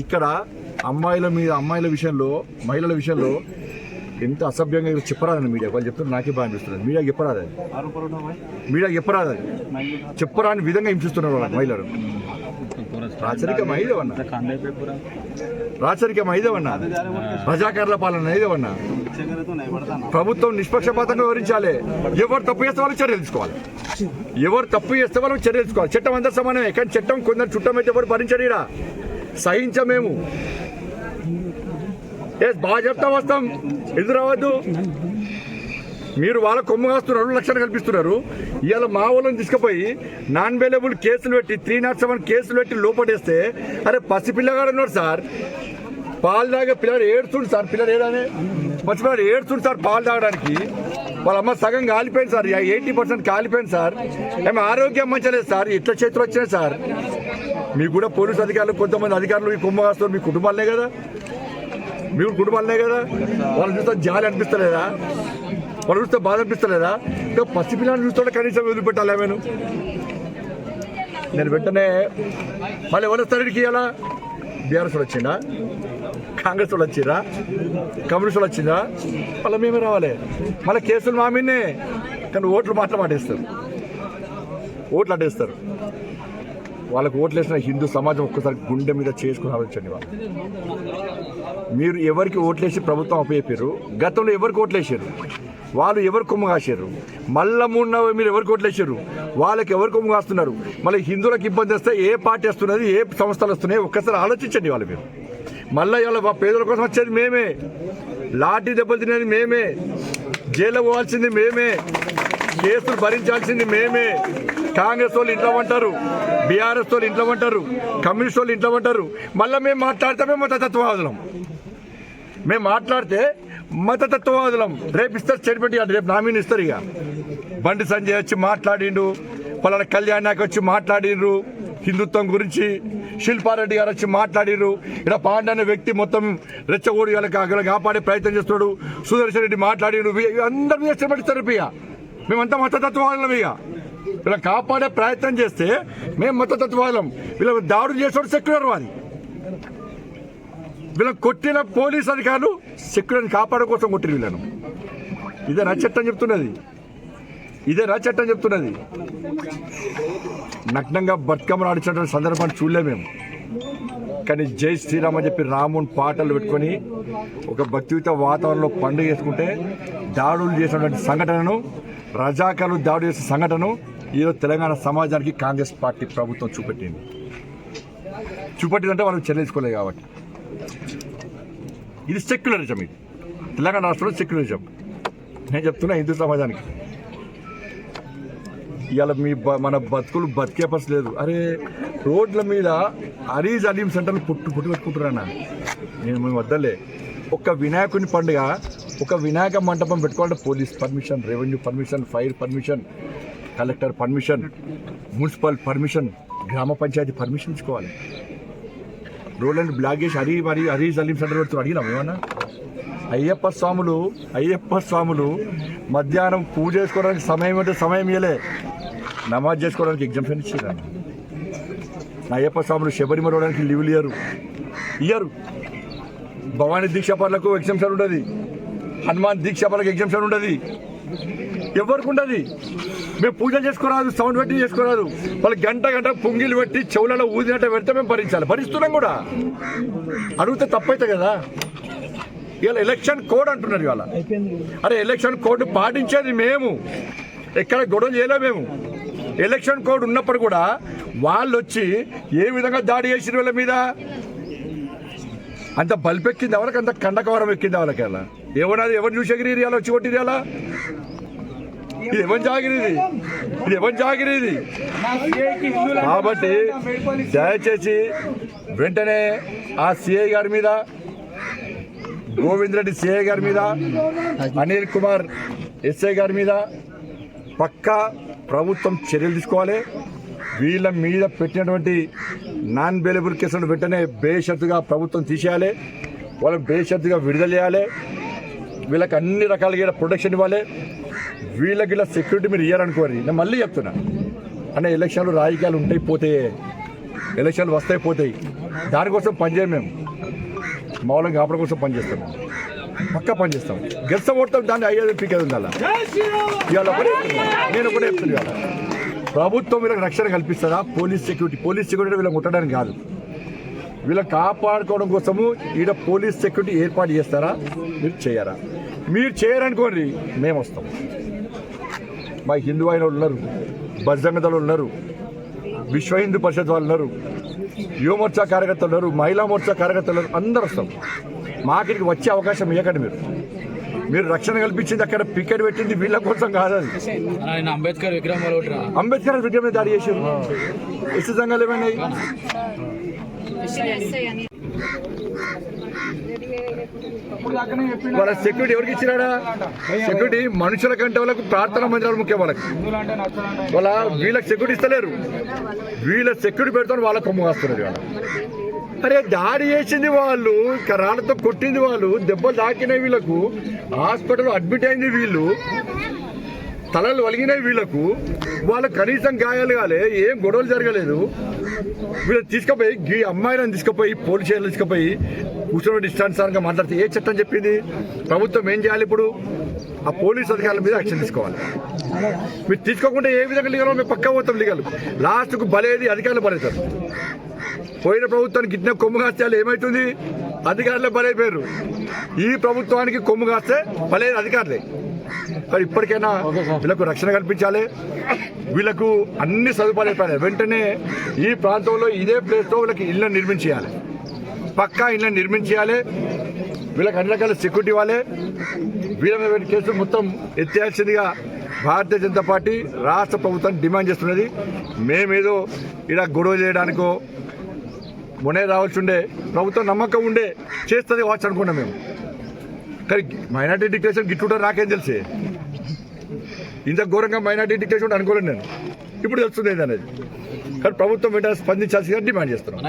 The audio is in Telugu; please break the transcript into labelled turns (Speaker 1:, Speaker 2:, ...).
Speaker 1: ఇక్కడ అమ్మాయిల మీద అమ్మాయిల విషయంలో మహిళల విషయంలో ఎంత అసభ్యంగా ఇక్కడ చెప్పరాదని మీడియా. వాళ్ళు చెప్తారు నాకే బాగా అనిపిస్తుంది. మీడియా చెప్పరాదని మీడియా చెప్పరాదని చెప్పరాని విధంగా హింసిస్తున్నారు వాళ్ళ మహిళలు. రాచరికం ఐదవన్నా రాచరికం పాలన ఐదవన్నా ప్రభుత్వం నిష్పక్షపాతంగా వివరించాలి ఎవరు తప్పు చేస్తే వాళ్ళు చర్యలు తీసుకోవాలి. ఎవరు తప్పు చేస్తే వాళ్ళు చర్యలు తీసుకోవాలి. చట్టం అందరు సమానమే కానీ చట్టం కొందరు చుట్టం అయితే ఎవరు భరించడీరా సహించమేము. ఏ బాగా చెప్తా వస్తాం. ఎదురవద్దు మీరు వాళ్ళ కొమ్ము రెండు లక్షలు కల్పిస్తున్నారు. ఇవాళ మా వాళ్ళని తీసుకుపోయి నాన్ అవైలబుల్ కేసులు పెట్టి త్రీ నాట్ సెవెన్ కేసులు పెట్టి లోపడేస్తే అరే పసిపిల్లగాడు ఉన్నాడు సార్. పాలు తాగే పిల్లలు ఏడుచుండు సార్. పిల్లలు ఏడానే? పసిపిల్లలు ఏడుచుండు సార్ పాలు తాగడానికి. వాళ్ళ అమ్మ సగం కాలిపోయింది సార్. ఎయిటీ పర్సెంట్ కాలిపోయింది సార్. ఏమో ఆరోగ్యం మంచలేదు సార్. ఇట్లా చేతులు వచ్చినాయి సార్. మీకు కూడా పోలీస్ అధికారులు కొంతమంది అధికారులు ఈ కుమ్మ మీ కుటుంబాలనే కదా? మీ కుటుంబాలనే కదా? వాళ్ళు చూస్తే జాలి అనిపిస్తలేదా? వాళ్ళు చూస్తే బాధ అనిపిస్తలేదా? ఇంకా పసిపిల్లని చూస్తుంటే కనీసం వదిలిపెట్టాలి నేను నేను వెంటనే మళ్ళీ ఎవరు వస్తారు ఇవ్వాలా బీఆర్ఎస్ వాళ్ళు వచ్చిందా? కాంగ్రెస్ వాళ్ళు వచ్చిందా? కమ్యూనిస్ట్ వాళ్ళు వచ్చిందా? మళ్ళీ మేమే రావాలి. మళ్ళీ కేసులు మా కానీ ఓట్లు మాత్రం మాటేస్తారు ఓట్లు అటేస్తారు వాళ్ళకు ఓట్లేసిన హిందూ సమాజం ఒక్కసారి గుండె మీద చేసుకుని ఆలోచండి వాళ్ళు. మీరు ఎవరికి ఓట్లేసి ప్రభుత్వం అప్పచెప్పారు? గతంలో ఎవరికి ఓట్లేసారు వాళ్ళు ఎవరు కొమ్ము కాశారు? మళ్ళా మూడు మీరు ఎవరికి ఓట్లేసారు వాళ్ళకి ఎవరు కొమ్ము కాస్తున్నారు? మళ్ళీ హిందువులకు ఇబ్బంది వస్తే ఏ పార్టీ వస్తున్నది ఏ సంస్థలు వస్తున్నాయి ఒక్కసారి ఆలోచించండి వాళ్ళు మీరు. మళ్ళీ ఇవాళ పేదల కోసం వచ్చేది మేమే. లాఠీ దెబ్బలు తినేది మేమే. జైల్లో పోవాల్సింది మేమే. కేసులు భరించాల్సింది మేమే. కాంగ్రెస్ వాళ్ళు ఇంట్లో ఉంటారు. బీఆర్ఎస్ వాళ్ళు ఇంట్లో ఉంటారు కమ్యూనిస్ట్ వాళ్ళు ఇంట్లో ఉంటారు మళ్ళీ మేము మాట్లాడితే మేము మతతత్వవాదులం. మేము మాట్లాడితే మతతత్వవాదులం. రేపు ఇస్తారు స్టేట్మెంట్ ఇవ్వండి రేపు నామీని ఇస్తారు ఇక. బండి సంజయ్ వచ్చి మాట్లాడిండు పలానా కళ్యాణ్ వచ్చి మాట్లాడిండ్రు హిందుత్వం గురించి శిల్పారెడ్డి గారు వచ్చి మాట్లాడిండ్రు. ఇక్కడ పాండ అనే వ్యక్తి మొత్తం రెచ్చగోడి వాళ్ళకి కాపాడే ప్రయత్నం చేస్తున్నాడు. సుదర్శన్ రెడ్డి మాట్లాడిండు. అందరి మీద స్టేట్మెంట్ ఇక. మేమంతా మతతత్వవాదులం ఇక. వీళ్ళ కాపాడే ప్రయత్నం చేస్తే మేము మతతత్వవాదులం వీళ్ళ దాడులు చేసేవాడు సెక్యులర్ వాది వీళ్ళని కొట్టిన పోలీస్ అధికారులు సెక్యులర్ని కాపాడే కోసం కొట్టిన వీళ్ళను. ఇదే నా చట్టం చెప్తున్నది. ఇదే నా చట్టం చెప్తున్నది. నగ్నంగా బతుకమ్మను ఆడించినటువంటి సందర్భాన్ని చూడలే మేము. కానీ జై శ్రీరామ్ అని చెప్పి రాముని పాటలు పెట్టుకొని ఒక భక్తియుత వాతావరణంలో పండుగ చేసుకుంటే దాడులు చేసినటువంటి సంఘటనను రజాకర్లు దాడి చేసిన సంఘటనను ఈరోజు తెలంగాణ సమాజానికి కాంగ్రెస్ పార్టీ ప్రభుత్వం చూపెట్టింది. చూపెట్టిందంటే వాళ్ళు చెల్లించుకోలేదు కాబట్టి. ఇది సెక్యులరిజం ఇది. తెలంగాణ రాష్ట్రంలో సెక్యులరిజం. నేను చెప్తున్నా హిందూ సమాజానికి. ఇవాళ మీ బ- మన బతుకులు బతికే పరిస్థితి లేదు. అరే రోడ్ల మీద అరీజ్ అలీం సెంటర్లు పుట్టు పుట్టు పెట్టుకుంటున్నా నేను మేము వద్దలే. ఒక వినాయకుని పండుగ ఒక వినాయక మంటపం పెట్టుకోవాలంటే police permission revenue permission fire permission collector permission municipal permission గ్రామ పంచాయతీ పర్మిషన్ ఇచ్చుకోవాలి. రోడ్లను బ్లాక్ చేసి హరి మరి హరి సలీం సెంటర్ పెడుతున్నారు. అడిగినాం ఏమన్నా? అయ్యప్ప స్వాములు అయ్యప్ప స్వాములు మధ్యాహ్నం పూజ చేసుకోవడానికి సమయం అంటే సమయం ఇవ్వలే నమాజ్ చేసుకోవడానికి ఎగ్జామ్షన్ ఇచ్చారు అయ్యప్ప స్వాములు శబరిమల పోవడానికి లీవులు ఇయ్యరు. ఇయ్యరు. భవానీ దీక్షపరులకు ఎగ్జామ్షన్ ఉండదు హనుమాన్ దీక్ష దీక్షపరులకు ఎగ్జామ్షన్ ఉండదు. ఎవరికి ఉండదు? మేము పూజలు చేసుకోరాదు సౌండ్ పెట్టి చేసుకోరాదు. వాళ్ళు గంట గంట పొంగిలు పెట్టి చెవులలో ఊదినట్టు పెడితే మేము భరించాలి. భరిస్తున్నాం కూడా. అడిగితే తప్పైతే కదా. ఇవాళ ఎలక్షన్ కోడ్ అంటున్నారు ఇవాళ. అరే ఎలక్షన్ కోడ్ పాటించేది మేము. ఎక్కడ గొడవ చేయలేము మేము. ఎలక్షన్ కోడ్ ఉన్నప్పుడు కూడా వాళ్ళు వచ్చి ఏ విధంగా దాడి చేసిన వాళ్ళ మీద? అంత బల్పెక్కింది ఎవరికి? అంత కండకవరం ఎక్కింది వాళ్ళకి అలా ఏమన్నది? ఎవరు చూసి ఎగిరి వచ్చి కొట్టిరి అలా ఇది ఎవరి జాగిరిది? ఇది ఎవరి జాగిరిది? కాబట్టి దయచేసి వెంటనే ఆ సిఐ గారి మీద గోవింద్ రెడ్డి సిఐ గారి మీద అనిల్ కుమార్ ఎస్ఐ గారి మీద పక్కా ప్రభుత్వం చర్యలు తీసుకోవాలి. వీళ్ళ మీద పెట్టినటువంటి నాన్ బెలబుల్ కేసులను వెంటనే బేషరతుగా ప్రభుత్వం తీసేయాలి. వాళ్ళని బేషరతుగా విడుదల చేయాలి. వీళ్ళకి అన్ని రకాలుగా ప్రొటెక్షన్ ఇవ్వాలి. వీళ్ళకి ఇలా సెక్యూరిటీ మీరు ఇయ్యారనుకోరి నేను మళ్ళీ చెప్తున్నా. అంటే ఎలక్షన్లు రాజకీయాలు ఉంటాయి పోతే ఎలక్షన్లు వస్తాయి పోతాయి. దానికోసం పనిచేయం మేము. మామూలుగా కాపడం కోసం పనిచేస్తాం పక్కా పనిచేస్తాం గెలిస్తే ఓడతాం దాన్ని అయ్యేది పీకేది ఉండాలి? ఇవాళ ఒకటే నేను ఒకటే చెప్తున్నా ఇవాళ. ప్రభుత్వం వీళ్ళకి రక్షణ కల్పిస్తారా? పోలీస్ సెక్యూరిటీ పోలీస్ సెక్యూరిటీ వీళ్ళకి ఉండడానికి కాదు. వీళ్ళని కాపాడుకోవడం కోసము ఈడ పోలీస్ సెక్యూరిటీ ఏర్పాటు చేస్తారా? మీరు చేయరా? మీరు చేయరనుకోండి మేము వస్తాం. మా హిందూ అయిన ఉన్నారు బజరంగదలు ఉన్నారు విశ్వ హిందూ పరిషత్ వాళ్ళు ఉన్నారు యువమోర్చా కార్యకర్తలు ఉన్నారు మహిళా మోర్చా కార్యకర్తలు ఉన్నారు అందరు వస్తాం. మాకిడికి వచ్చే అవకాశం ఇవ్వకండి మీరు. మీరు రక్షణ కల్పించింది అక్కడ పికెట్ పెట్టింది వీళ్ళ కోసం కాదు అది.
Speaker 2: ఆయన అంబేద్కర్ విగ్రహం
Speaker 1: అంబేద్కర్ విగ్రహం దాడి చేశారు ఎస్సీ సంఘాలు ఏమైనాయి? వాళ్ళ సెక్యూరిటీ ఎవరికి ఇచ్చినాడా? సెక్యూరిటీ మనుషుల కంటే వాళ్ళకు ప్రార్థన మందిరాలు ముఖ్యం వాళ్ళకి. వాళ్ళ వీళ్ళకి సెక్యూరిటీ ఇస్తలేరు. వీళ్ళ సెక్యూరిటీ పెడతాను వాళ్ళ కొమ్ము వస్తున్నారు వాళ్ళ అరే దాడి చేసింది వాళ్ళు రాళ్ళతో కొట్టింది వాళ్ళు దెబ్బలు తాకినాయి వీళ్ళకు హాస్పిటల్ అడ్మిట్ అయింది వీళ్ళు తలలు వలిగినాయి వీళ్ళకు వాళ్ళు కనీసం గాయాలు కాలే ఏం గొడవలు జరగలేదు. వీళ్ళని తీసుకుపోయి ఈ అమ్మాయిలను తీసుకుపోయి పోలీస్ స్టేషన్ తీసుకుపోయి కూర్చొని ఇష్టానుసారంగా మాట్లాడితే ఏ చట్టం చెప్పింది? ప్రభుత్వం ఏం చేయాలి ఇప్పుడు? ఆ పోలీస్ అధికారుల మీద యాక్షన్ తీసుకోవాలి. మీరు తీసుకోకుండా ఏ విధంగా లీగలో మేము పక్కా పోతాం లీగలు. లాస్ట్కు బలేది అధికారులు బలవుతారు పోయిన ప్రభుత్వానికి ఇచ్చిన కొమ్ము కాస్తే ఏమవుతుంది అధికారులే బలైపోయారు. ఈ ప్రభుత్వానికి కొమ్ము కాస్తే బలేదు అధికారులే. మరి ఇప్పటికైనా వీళ్ళకు రక్షణ కల్పించాలి. వీళ్ళకు అన్ని సదుపాయాలు ఇవ్వాలి వెంటనే ఈ ప్రాంతంలో ఇదే ప్లేస్లో వీళ్ళకి ఇళ్ళను నిర్మించేయాలి. పక్కా ఇళ్ళని నిర్మించేయాలి. వీళ్ళకి అన్ని రకాల సెక్యూరిటీ ఇవ్వాలి. వీళ్ళ మీద కేసులు మొత్తం ఎత్తేయాల్సిందిగా భారతీయ జనతా పార్టీ రాష్ట్ర ప్రభుత్వాన్ని డిమాండ్ చేస్తున్నది. మేమేదో ఇలా గొడవ చేయడానికో మొనే రావాల్సి ఉండే ప్రభుత్వం నమ్మకం ఉండే చేస్తుంది వాచ్ అనుకున్నాం మేము. కానీ మైనార్టీ డిక్టేషన్ గిట్టుంటో నాకేం తెలిసే? ఇంత ఘోరంగా మైనార్టీ డిక్టేషన్ అనుకోలేను నేను. ఇప్పుడు తెలుస్తుంది ఏంటనేది కానీ ప్రభుత్వం వెంటనే స్పందించాల్సిందిగా డిమాండ్ చేస్తున్నాం.